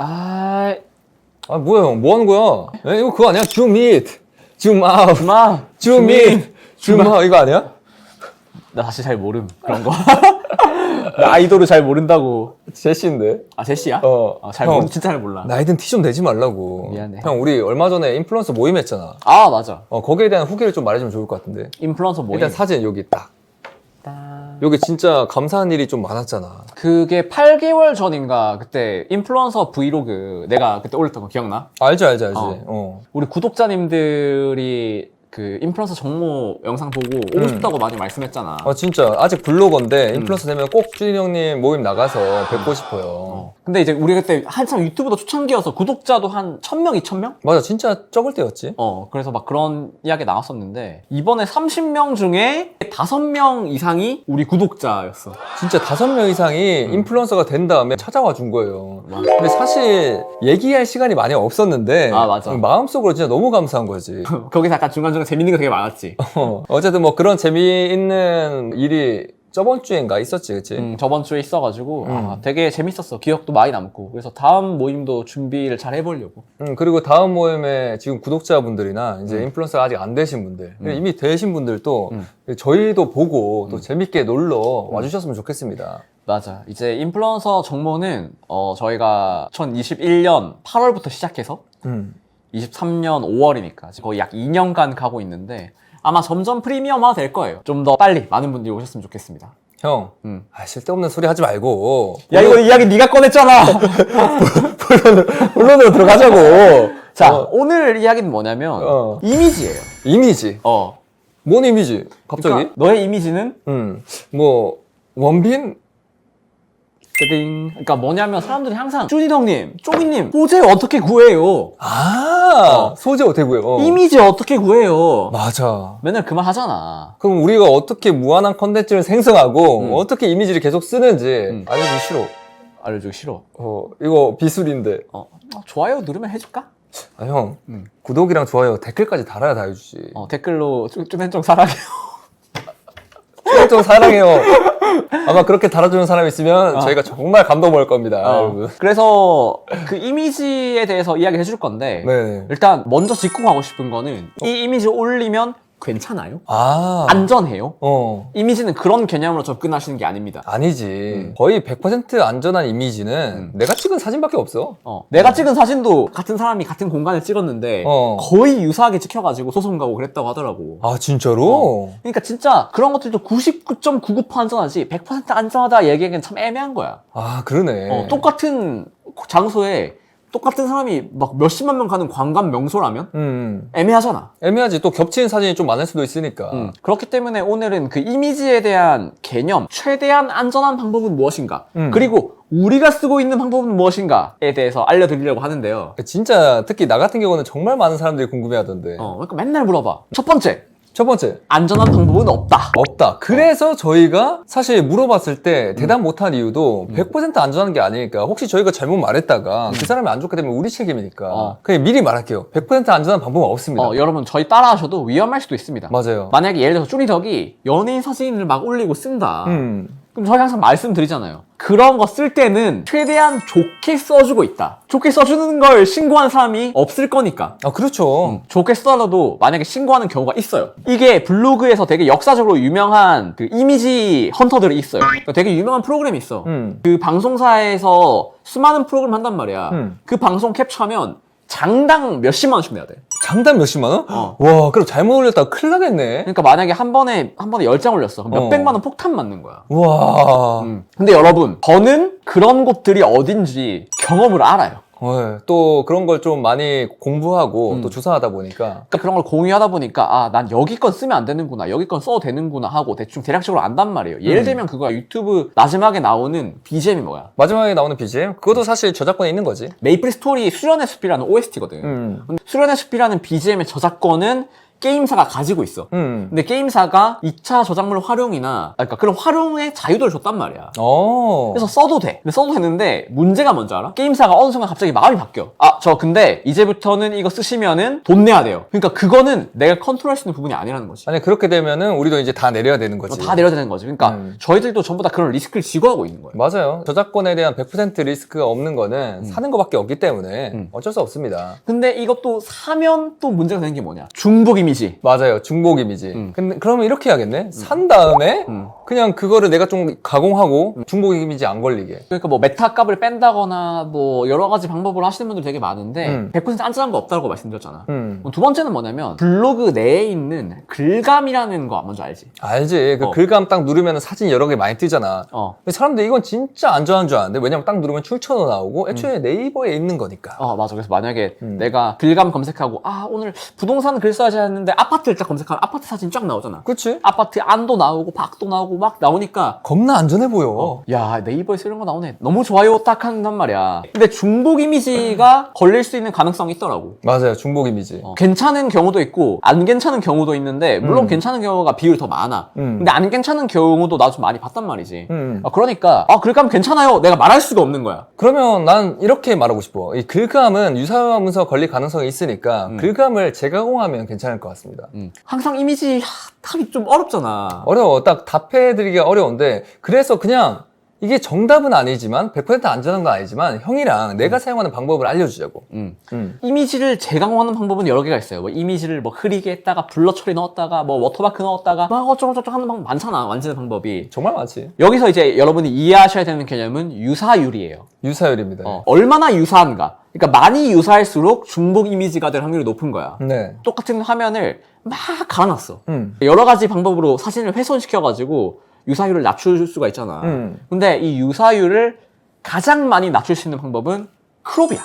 아, 아 뭐야 형? 뭐 하는 거야? 에, 이거 그거 아니야? 줌 잇, 줌 아웃, 마. 줌 잇, 줌 아웃 이거 아니야? 나 사실 잘 모름 그런 거. 나 아이돌을 잘 모른다고. 제시인데. 아 제시야? 어, 아, 잘 형. 모르 진짜 잘 몰라. 나이든 티 좀 내지 말라고. 미안해. 형 우리 얼마 전에 인플루언서 모임 했잖아. 아 맞아. 어 거기에 대한 후기를 좀 말해주면 좋을 것 같은데. 인플루언서 모임. 일단 사진 여기 딱. 딱. 여기 진짜 감사한 일이 좀 많았잖아. 그게 8개월 전인가 그때 인플루언서 브이로그 내가 그때 올렸던 거 기억나? 알지 알지 알지. 어. 어. 우리 구독자님들이 그 인플루언서 정모 영상 보고 오고 음. 싶다고 많이 말씀했잖아. 아 진짜 아직 블로거인데 음. 인플루언서 되면 꼭 준이 형님 모임 나가서 뵙고 싶어요. 어. 근데 이제 우리 그때 한참 유튜브도 초창기여서 구독자도 한 1000명, 2000명? 맞아 진짜 적을 때였지. 어, 그래서 막 그런 이야기 나왔었는데 이번에 30명 중에 5명 이상이 우리 구독자였어. 진짜 다섯 명 이상이 음. 인플루언서가 된 다음에 찾아와 준 거예요. 와. 근데 사실 얘기할 시간이 많이 없었는데 아, 맞아. 마음속으로 진짜 너무 감사한 거지. 거기서 약간 중간중간 재밌는 거 되게 많았지. 어, 어쨌든 뭐 그런 재미있는 일이 저번 주엔가 있었지, 그치? 음, 저번 주에 있어가지고 음. 아, 되게 재밌었어. 기억도 많이 남고. 그래서 다음 모임도 준비를 잘 해보려고. 음, 그리고 다음 모임에 지금 구독자분들이나 이제 음. 인플루언서가 아직 안 되신 분들, 음. 이미 되신 분들도 음. 저희도 보고 또 음. 재밌게 놀러 와주셨으면 좋겠습니다. 맞아. 이제 인플루언서 정모는 어, 저희가 2021년 8월부터 시작해서 음. 23년 5월이니까 지금 거의 약 2년간 가고 있는데 아마 점점 프리미엄화 될 거예요. 좀 더 빨리 많은 분들이 오셨으면 좋겠습니다. 형, 음. 아, 쓸데없는 소리 하지 말고. 야 이거 이야기 네가 꺼냈잖아. 본론으로 들어가자고. 자 어, 오늘 이야기는 뭐냐면 어. 이미지예요. 이미지. 어. 뭔 이미지? 갑자기? 그러니까 너의 이미지는 음, 뭐 원빈? 띠딩. 그러니까 뭐냐면 사람들이 항상 쭈니 형님, 쪼기님 소재 어떻게 구해요? 아, 소재 어떻게 구해? 어. 이미지 어떻게 구해요? 맞아. 맨날 그만 하잖아. 그럼 우리가 어떻게 무한한 컨텐츠를 생성하고 음. 어떻게 이미지를 계속 쓰는지 음. 알려주기 싫어. 알려주기 싫어. 어, 이거 비술인데. 어, 어, 좋아요 누르면 해줄까? 아, 형, 음. 구독이랑 좋아요, 댓글까지 달아야 다 해주지. 어, 댓글로 쭈쭈맨 좀 사랑해요. 좀 사랑해요. 아마 그렇게 달아주는 사람이 있으면 어. 저희가 정말 감동 먹을 겁니다, 어. 여러분. 그래서 그 이미지에 대해서 이야기 해 줄 건데 네. 일단 먼저 짚고 가고 싶은 거는 이 이미지 올리면 괜찮아요? 아. 안전해요? 어. 이미지는 그런 개념으로 접근하시는 게 아닙니다. 아니지. 음. 거의 100% 안전한 이미지는 음. 내가 찍은 사진밖에 없어. 어, 내가 찍은 사진도 같은 사람이 같은 공간을 찍었는데 어. 거의 유사하게 찍혀가지고 소송 가고 그랬다고 하더라고. 아, 진짜로? 그러니까 진짜 그런 것들도 99.99% 안전하지 100% 안전하다 얘기하기엔 참 애매한 거야. 아, 그러네. 어, 똑같은 장소에 똑같은 사람이 막 몇십만 명 가는 관광 명소라면 음. 애매하잖아. 애매하지. 또 겹치는 사진이 좀 많을 수도 있으니까. 음, 그렇기 때문에 오늘은 그 이미지에 대한 개념, 최대한 안전한 방법은 무엇인가, 음. 그리고 우리가 쓰고 있는 방법은 무엇인가에 대해서 알려드리려고 하는데요. 진짜 특히 나 같은 경우는 정말 많은 사람들이 궁금해하던데. 어, 그러니까 맨날 물어봐. 첫 번째, 첫 번째 안전한 방법은 없다. 없다. 그래서 저희가 사실 물어봤을 때 음. 대답 못한 이유도 100% 안전한 게 아니니까 혹시 저희가 잘못 말했다가 그 사람이 안 좋게 되면 우리 책임이니까 음. 어. 그냥 미리 말할게요. 100% 안전한 방법은 없습니다. 어, 여러분 저희 따라하셔도 위험할 수도 있습니다. 맞아요. 만약에 예를 들어서 쭈니덕이 연예인 사진을 막 올리고 쓴다. 음. 그럼 저희 항상 말씀드리잖아요. 그런 거 쓸 때는 최대한 좋게 써주고 있다. 좋게 써주는 걸 신고한 사람이 없을 거니까. 아 그렇죠. 음, 좋게 쓰더라도 만약에 신고하는 경우가 있어요. 이게 블로그에서 되게 역사적으로 유명한 그 이미지 헌터들이 있어요. 그러니까 되게 유명한 프로그램이 있어. 음. 그 방송사에서 수많은 프로그램 한단 말이야. 음. 그 방송 캡처하면 장당 몇십만 원씩 내야 돼. 장단 몇십만 원? 어. 와 그럼 잘못 올렸다가 큰일 나겠네. 그러니까 만약에 한 번에 한 번에 열 장 올렸어. 그럼 어. 몇백만 원 폭탄 맞는 거야. 와. 음. 근데 여러분, 저는 그런 곳들이 어딘지 경험을 알아요. 어, 또 그런 걸 좀 많이 공부하고 음. 또 조사하다 보니까 그러니까 그런 걸 공유하다 보니까 아, 난 여기 건 쓰면 안 되는구나. 여기 건 써도 되는구나 하고 대충 대략적으로 안단 말이에요. 예를 음. 들면 그거야. 유튜브 마지막에 나오는 BGM이 뭐야? 마지막에 나오는 BGM 그것도 사실 저작권에 있는 거지. 메이플 스토리 수련의 숲이라는 OST거든. 음. 근데 수련의 숲이라는 BGM의 저작권은 게임사가 가지고 있어. 음. 근데 게임사가 2차 저작물 활용이나 아, 그러니까 그런 활용의 자유도를 줬단 말이야. 어. 그래서 써도 돼. 근데 써도 되는데 문제가 뭔지 알아? 게임사가 어느 순간 갑자기 마음이 바뀌어. 아 아, 저 근데 이제부터는 이거 쓰시면은 돈 내야 돼요. 그러니까 그거는 내가 컨트롤할 수 있는 부분이 아니라는 거지. 아니 그렇게 되면은 우리도 이제 다 내려야 되는 거지. 뭐다 내려야 되는 거지. 그러니까 음. 저희들도 전부 다 그런 리스크를 지고 하고 있는 거예요. 맞아요. 저작권에 대한 100% 리스크가 없는 거는 사는 거밖에 없기 때문에 음. 어쩔 수 없습니다. 근데 이것도 사면 또 문제가 되는 게 뭐냐? 중복 이미지. 맞아요. 중복 이미지. 음. 근데 그러면 이렇게 해야겠네. 산 다음에 음. 그냥 그거를 내가 좀 가공하고 중복 이미지 안 걸리게. 그러니까 뭐 메타 값을 뺀다거나 뭐 여러 가지 방법으로 하시는 분들 되게 많 은데 음. 100% 안전한 거 없다고 말씀드렸잖아. 음. 두 번째는 뭐냐면 블로그 내에 있는 글감이라는 거 먼저 알지? 알지. 그 어. 글감 딱 누르면 사진 여러 개 많이 뜨잖아. 어. 근데 사람들 이건 진짜 안전한 줄 아는데 왜냐면 딱 누르면 출처도 나오고 애초에 네이버에 있는 거니까. 어 맞아 그래서 만약에 음. 내가 글감 검색하고 아 오늘 부동산 글 써야지 했는데 아파트를 딱 검색하면 아파트 사진 쫙 나오잖아 그치? 아파트 안도 나오고 밖도 나오고 막 나오니까 겁나 안전해 보여. 어, 야 네이버에 쓰는 거 나오네 너무 좋아요 딱 한단 말이야 근데 중복 이미지가 걸릴 수 있는 가능성이 있더라고 맞아요. 중복 이미지. 어, 괜찮은 경우도 있고 안 괜찮은 경우도 있는데 물론 음. 괜찮은 경우가 비율이 더 많아 음. 근데 안 괜찮은 경우도 나 좀 많이 봤단 말이지 음. 아, 그러니까 아 글감 괜찮아요 내가 말할 수가 없는 거야 그러면 난 이렇게 말하고 싶어. 이 글감은 유사하면서 걸릴 가능성이 있으니까 음. 글감을 재가공하면 괜찮을 것 같습니다. 음. 항상 이미지 하, 답이 좀 어렵잖아 어려워. 딱 답해드리기가 어려운데 그래서 그냥 이게 정답은 아니지만 100% 안전한 건 아니지만 형이랑 내가 사용하는 방법을 알려주자고. 음. 음. 이미지를 재강화하는 방법은 여러 개가 있어요. 뭐 이미지를 뭐 흐리게 했다가 블러 처리 넣었다가 뭐 워터마크 넣었다가 막 어쩌고저쩌고 하는 방법 많잖아. 완전한 방법이. 정말 많지. 여기서 이제 여러분이 이해하셔야 되는 개념은 유사율이에요. 유사율입니다. 어, 얼마나 유사한가. 그러니까 많이 유사할수록 중복 이미지가 될 확률이 높은 거야. 네. 똑같은 화면을 막 갈아놨어. 음. 여러 가지 방법으로 사진을 훼손시켜가지고 유사율을 낮출 수가 있잖아. 음. 근데 이 유사율을 가장 많이 낮출 수 있는 방법은 크롭이야.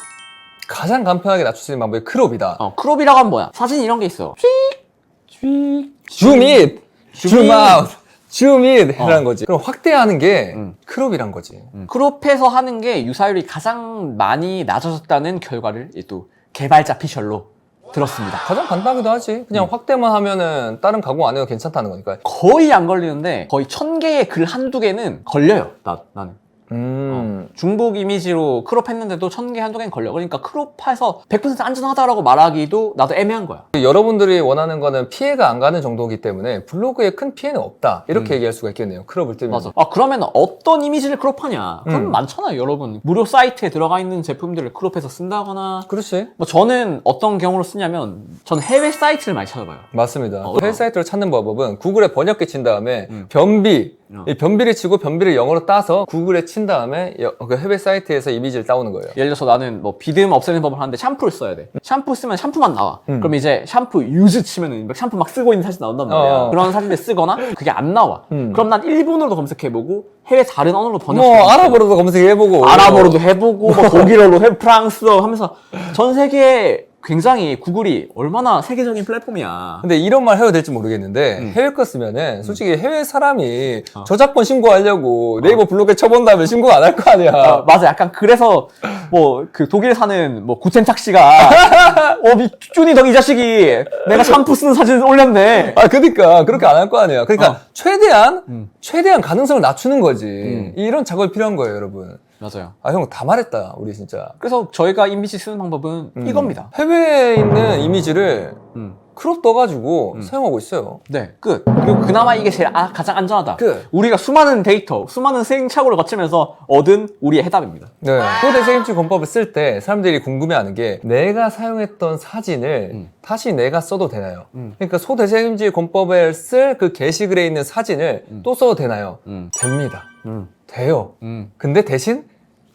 가장 간편하게 낮출 수 있는 방법이 크롭이다. 어, 크롭이라고 하면 뭐야? 사진 이런 게 있어. 쥐, 줌 인! 줌줌 아웃! 줌 인! 이라는 어. 거지. 그럼 확대하는 게 음. 크롭이란 거지. 크롭해서 하는 게 유사율이 가장 많이 낮아졌다는 결과를 이또 개발자 피셜로 들었습니다. 가장 간단하기도 하지. 그냥 확대만 하면은 다른 가공 안 해도 괜찮다는 거니까. 거의 안 걸리는데 거의 천 개의 글 한두 개는 걸려요. 나, 나는. 음. 중복 이미지로 크롭 했는데도 천 개 한두 개는 걸려. 그러니까 크롭해서 100% 안전하다라고 말하기도 나도 애매한 거야. 여러분들이 원하는 거는 피해가 안 가는 정도이기 때문에 블로그에 큰 피해는 없다. 이렇게 얘기할 수가 있겠네요. 크롭을 뜨면. 맞아. 아, 그러면 어떤 이미지를 크롭하냐? 그럼 음. 많잖아요, 여러분. 무료 사이트에 들어가 있는 제품들을 크롭해서 쓴다거나. 그렇지. 뭐 저는 어떤 경우로 쓰냐면, 저는 해외 사이트를 많이 찾아봐요. 맞습니다. 어. 해외 사이트를 찾는 방법은 구글에 번역기 친 다음에 음. 변비, 어. 이 변비를 치고 변비를 영어로 따서 구글에 친 다음에 여- 그 해외 사이트에서 이미지를 따오는 거예요. 예를 들어서 나는 뭐 비듬 없애는 법을 하는데 샴푸를 써야 돼. 샴푸 쓰면 샴푸만 나와. 음. 그럼 이제 샴푸 유즈 치면은 막 샴푸 막 쓰고 있는 사진 나온단 말이야. 어. 그런 사진을 쓰거나 그게 안 나와. 음. 그럼 난 일본어로 검색해보고 해외 다른 언어로 번역해. 뭐 아랍어로도 검색해보고 아랍어로도 해보고 뭐 독일어로 해 프랑스어 하면서 전 세계에 굉장히 구글이 얼마나 세계적인 플랫폼이야. 근데 이런 말 해도 될지 모르겠는데 음. 해외 거 쓰면은 솔직히 해외 사람이 어. 저작권 신고하려고 네이버 블로그에 쳐본 다음에 신고 안 할 거 아니야. 어, 맞아. 약간 그래서 뭐 그 독일에 사는 뭐 구첸착 씨가 어 미 쭈니 덕 이 자식이 내가 샴푸 쓰는 사진 올렸네. 아, 그러니까 그렇게 안 할 거 아니야. 그러니까 어. 최대한 음. 최대한 가능성을 낮추는 거지. 음. 이런 작업이 필요한 거예요, 여러분. 맞아요. 아, 형 다 말했다, 우리 진짜. 그래서 저희가 이미지 쓰는 방법은 음. 이겁니다. 해외에 있는 이미지를 음. 크롭 떠가지고 음. 사용하고 있어요. 네, 끝. 그리고 그나마 이게 제일 아- 가장 안전하다. 끝. 우리가 수많은 데이터, 수많은 생착오를 거치면서 얻은 우리의 해답입니다. 네. 소대세임치 권법을 쓸 때 사람들이 궁금해하는 게 내가 사용했던 사진을 음. 다시 내가 써도 되나요? 음. 그러니까 소대세임치 권법에 쓸 그 게시글에 있는 사진을 음. 또 써도 되나요? 음, 됩니다. 음, 돼요. 음, 근데 대신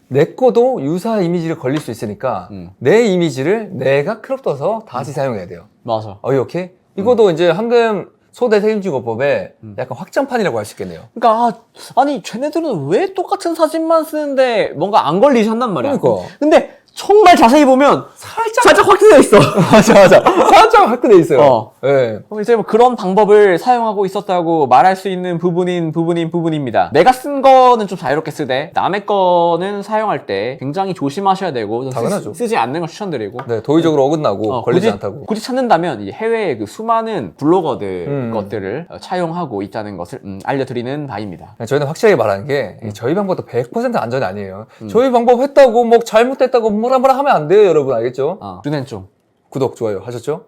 내 거도 유사 이미지를 걸릴 수 있으니까 음. 내 이미지를 내가 크롭 떠서 다시 사용해야 돼요. 맞아. 어, 이렇게? 이거도 이제 황금 소대 책임지고법의 음. 약간 확장판이라고 할 수 있겠네요. 그러니까 아, 아니 쟤네들은 왜 똑같은 사진만 쓰는데 뭔가 안 걸리지 한단 말이야. 그러니까. 근데 정말 자세히 보면 살짝 살짝 확대되어 있어. 맞아, 맞아. 살짝 확대돼 있어요. 어. 예. 그럼 이제 뭐 그런 방법을 사용하고 있었다고 말할 수 있는 부분인 부분인 부분입니다. 내가 쓴 거는 좀 자유롭게 쓰되 남의 거는 사용할 때 굉장히 조심하셔야 되고 쓰- 당연하죠. 쓰지 않는 걸 추천드리고 네, 도의적으로 어긋나고 어, 걸리지 굳이, 않다고. 굳이 찾는다면 이 해외의 그 수많은 블로거들 음. 것들을 어, 차용하고 있다는 것을 음, 알려드리는 바입니다. 네, 저희는 확실하게 말하는 게 음. 이 저희 방법도 100% 안전이 아니에요. 저희 방법 했다고 뭐 잘못됐다고 뭐 뭐라 뭐라 하면 안 돼요, 여러분. 알겠죠? 어. 준엔 좀. 구독, 좋아요 하셨죠?